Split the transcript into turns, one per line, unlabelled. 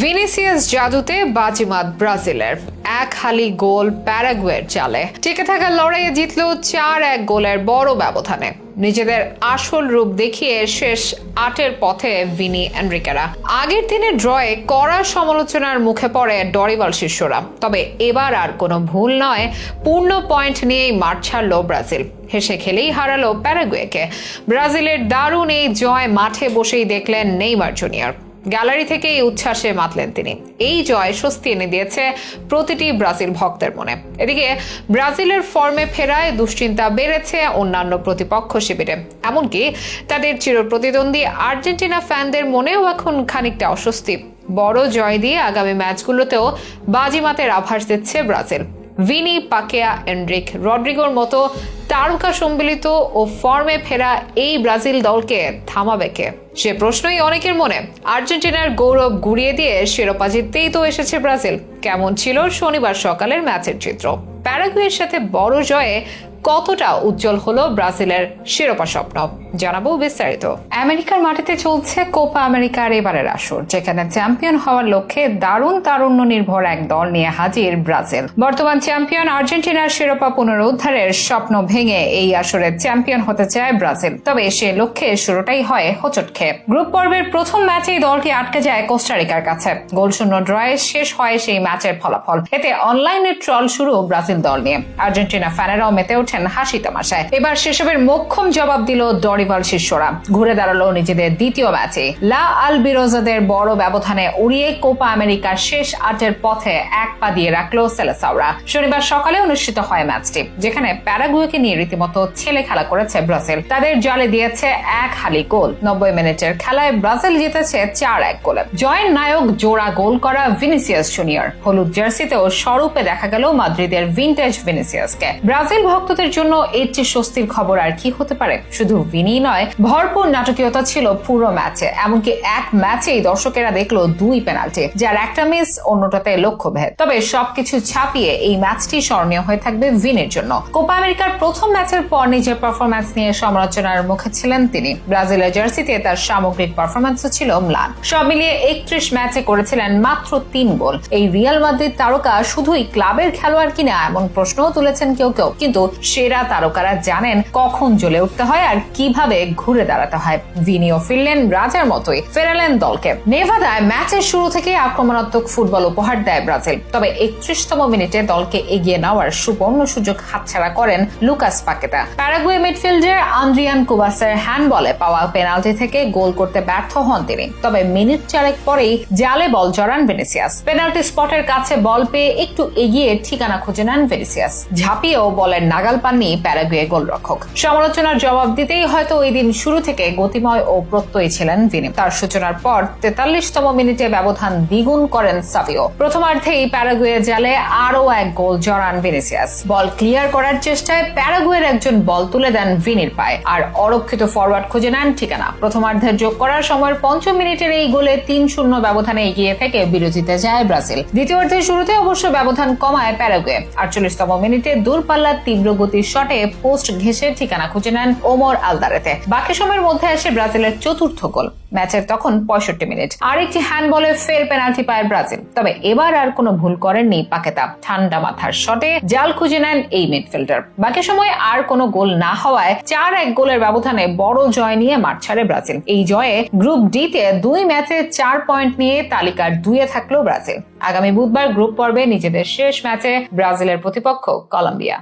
Vinicius জাদুতে বাজিমাত ব্রাজিলের এক হালি গোল প্যারাগুয়ের চালে। টিকে থাকা লড়াইয়ে জিতল চার এক গোলের বড় ব্যবধানে। নিজেদের আসল রূপ দেখিয়ে শেষ আটের পথে ভিনি এনরিকেরা। আগের দিনের ড্রয়ে কড়া সমালোচনার মুখে পড়ে ডরিবাল শিষ্যরা। তবে এবার আর কোনো ভুল নয়, পূর্ণ পয়েন্ট নিয়েই মাঠ ছাড়ল ব্রাজিল। হেসে খেলেই হারালো প্যারাগুয়েকে। ব্রাজিলের দারুণ এই জয় মাঠে বসেই দেখলেন নেইমার জুনিয়র। গ্যালারি থেকে এই উচ্ছ্বাসে মাতলেন তিনি। এই জয় স্বস্তি এনে দিয়েছে প্রতিটি ব্রাজিল ভক্তের মনে। এদিকে, ব্রাজিলের ফর্মে ফেরায় দুশ্চিন্তা বেড়েছে অন্যান্য প্রতিপক্ষ শিবিরে। এমনকি তাদের চিরপ্রতিদ্বন্দ্বী আর্জেন্টিনা ফ্যানদের মনেও এখন খানিকটা অস্বস্তি। বড় জয় দিয়ে আগামী ম্যাচগুলোতেও বাজিমাতের আভাস দিচ্ছে ব্রাজিল। ভিনি পাকেয়া এন্ড্রিক রড্রিগোর মতো তারকা সম্মিলিত ও ফর্মে ফেরা এই ব্রাজিল দলকে থামাবে কে? সে প্রশ্নই অনেকের মনে। আর্জেন্টিনার গৌরব গুড়িয়ে দিয়ে শিরোপা জিততেই তো এসেছে ব্রাজিল। কেমন ছিল শনিবার সকালের ম্যাচের চিত্র? প্যারাগুয়ের সাথে বড় জয়ে কতটা উজ্জ্বল হলো ব্রাজিলের শিরোপা স্বপ্ন? জানাব বিস্তারিত। আমেরিকার মাটিতে চলছে কোপা আমেরিকার এবারের আসর, যেখানে চ্যাম্পিয়ন হওয়ার লক্ষ্যে দারুণ তারুণ্য নির্ভর এক দল নিয়ে হাজির ব্রাজিল। বর্তমান চ্যাম্পিয়ন আর্জেন্টিনার শিরোপা পুনরুদ্ধারের স্বপ্ন ভেঙে এই আসরের চ্যাম্পিয়ন হতে চায় ব্রাজিল, তবে সে লক্ষ্যে শুরুটাই হয় হোঁচট খেয়ে গ্রুপ পর্বের প্রথম ম্যাচেই দলটি আটকে যায় কোস্টারিকার কাছে। গোলশূন্য ড্রয়ে শেষ হয় সেই ম্যাচের ফলাফল। এতে অনলাইনে ট্রল শুরু ব্রাজিল দল নিয়ে। আর্জেন্টিনা ফ্যানেরাও মেতে ওঠেন হাসি তামাশায়। এবার সেসবের মোক্ষম জবাব দিল ডরিভাল শিষ্যরা। ঘুরে দাঁড়াল নিজেদের দ্বিতীয় ম্যাচে। লা আল বিরোজাদের বড় ব্যবধানে উড়িয়ে কোপা আমেরিকার শেষ আটের পথে এক পা দিয়ে রাখল সেলেসাওরা। শনিবার সকালে অনুষ্ঠিত হয় ম্যাচটি, যেখানে প্যারাগুয়েকে নিয়ে রীতিমতো ছেলে খেলা করেছে ব্রাজিল। তাদের জলে দিয়েছে এক হালি গোল। নব্বই মিনিটের খেলায় ব্রাজিল জিতেছে চার এক গোলে। জয়ের নায়ক জোড়া গোল করা ভিনিসিয়াস জুনিয়র। হলুদ জার্সিতেও স্বরূপে দেখা গেল মাদ্রিদের ভিনটেজ ভিনিসিয়াসকে। ব্রাজিল ভক্তদের জন্য এর চেয়ে স্বস্তির খবর আর কি হতে পারে? শুধু ভিনি নয়, ভরপুর নাটকীয়তা ছিল পুরো ম্যাচে। এমনকি এক ম্যাচেই দর্শকেরা দেখল দুই পেনাল্টি, যার একটা মিস অন্যটাতে লক্ষ্যভেদ। তবে সবকিছু ছাপিয়ে এই ম্যাচটি স্মরণীয় হয়ে থাকবে ভিনের জন্য। কোপা আমেরিকার প্রথম ম্যাচের পর নিজের পারফরম্যান্স নিয়ে সমালোচনার মুখে ছিলেন তিনি। ব্রাজিলের জার্সিতে তার সামগ্রিক পারফরম্যান্সও ছিল ম্লান। সব মিলিয়ে একত্রিশ ম্যাচে করেছিলেন মাত্র তিন গোল। এই রিয়াল মাদ্রিদ তারকা শুধুই ক্লাবের খেলোয়াড় কিনা এমন প্রশ্নও তুলেছেন কেউ কেউ। কিন্তু সেরা তারকারা জানেন কখন জ্বলে উঠতে হয় আর কীভাবে ঘুরে দাঁড়াতে হয়। ভিনিও ফিরলেন রাজার মতোই, ফেরালেন দলকে। নেভাদায় ম্যাচের শুরু থেকে আক্রমণাত্মক ফুটবল উপহার দেয় ব্রাজিল। তবে একত্রিশতম মিনিটে দলকে এগিয়ে নেওয়ার সুবর্ণ সুযোগ হাতছাড়া করেন লুকাস পাকেতা। প্যারাগুয়ে মিডফিল্ডার আন্দ্রিয়ান কুবাসের হ্যান্ডবলে পাওয়া পেনাল্টি থেকে গোল করতে ব্যর্থ হন তিনি। তবে মিনিট চারেক পরেই জালে বল জড়ান ভেনিসিয়াস। পেনাল্টি স্পটের কাছে বল পেয়ে একটু এগিয়ে ঠিকানা খুঁজে নেন ভেনিসিয়াস। ঝাঁপিয়েও বলের নাগাল পাননি প্যারাগুয়ে গোলরক্ষক। সমালোচনার জবাব দিতেই হয়তো ওই দিন শুরু থেকে গতিময় ও প্রত্যয়ী ছিলেন ভিনি তার সূচনার পর তেতাল্লিশতম মিনিটে ব্যবধান দ্বিগুণ করেন সাভিও প্রথমার্ধেই প্যারাগুয়ে জালে আরও এক গোল জড়ান ভিনিসিয়াস। বল ক্লিয়ার করার চেষ্টায় প্যারাগুয়ের একজন বল তুলে দেন ভিনির পায়ে। আর অরক্ষিত ফরওয়ার্ড খুঁজে নেন ঠিকানা। প্রথমার্ধের যোগ করার সময় পঞ্চম মিনিটের এই গোলে তিন শূন্য ব্যবধানে এগিয়ে থেকে বিরতিতে যায় ব্রাজিল। দ্বিতীয়ার্ধের শুরুতে অবশ্য ব্যবধান কমায় প্যারাগুয়ে। আটচল্লিশতম মিনিটে দূরপাল্লার তীব্র গতির শটে পোস্ট ঘেঁষে ঠিকানা খুঁজে নেন ওমর আলদারেতে। বাকি সময়ের মধ্যে আসে ব্রাজিলের চতুর্থ গোল। ম্যাচের তখন পঁয়ষট্টি মিনিট। আরেকটি হ্যান্ডবলে ফের পেনাল্টি পায় ব্রাজিল। তবে এবার আর কোনো ভুল করেননি পাকেতা। ঠান্ডা মাথার শটে জাল খুঁজে নেন এই মিডফিল্ডার। বাকি সময় আর কোনো গোল না হওয়ায় চার এক গোলের ব্যবধানে বড় জয় নিয়ে মাঠ ছাড়ে ব্রাজিল। এই জয়ে গ্রুপ ডি তে দুই ম্যাচে চার পয়েন্ট নিয়ে তালিকার দুইয়ে থাকল ব্রাজিল। আগামী বুধবার গ্রুপ পর্বে নিজেদের শেষ ম্যাচে ব্রাজিলের প্রতিপক্ষ কলম্বিয়া।